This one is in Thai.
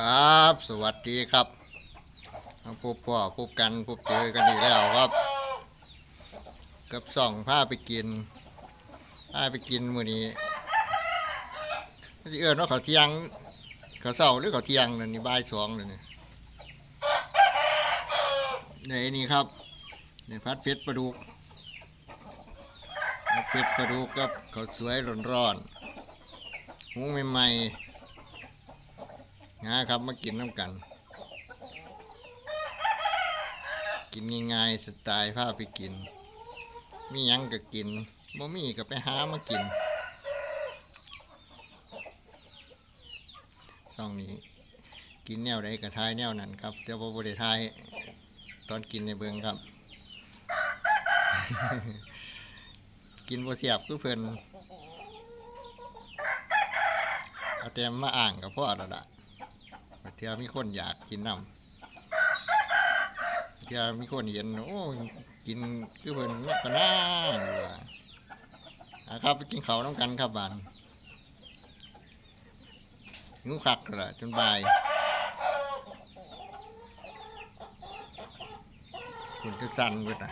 ครับ สวัสดีครับพบพ่อพบกันพบเจอกันอีกแล้วครับ กับส่องผ้าไปกินผ้าไปกินมื้อนี้สิเอิ้นว่าเขาเที่ยงเขาวเช้าหรือเขาเที่ยงนั่นนี่บ่ายสองเลยนี่ในนี่ครับในพัดเพชรปลาดุกพัดเพชรปลาดุกกับข้าวสวยร้อนๆหุงใหม่ๆ นะครับมากินน้ำกัน กินง่ายๆสไตล์พาไปกิน มียังก็กินบ่มีก็ไปหามากินช่องนี้ กินแนวใดก็ทายแนวนั้นครับแต่ว่าบ่ได้ทายตอนกินในเบิงครับ กินบ่เสียบคือเพิ่นเอาแต่มาอ่างกับพ่อแล้วล่ะ ที่ยมีคนอยากกินน้ำเที่ยมีคนเห็นโอ้กินคือเพิ่นเนาก็น่าอะครับไปกินเขาน้ำกันครับบานงูคักละจนบ่ายคุณจะสั่นเบิดอะ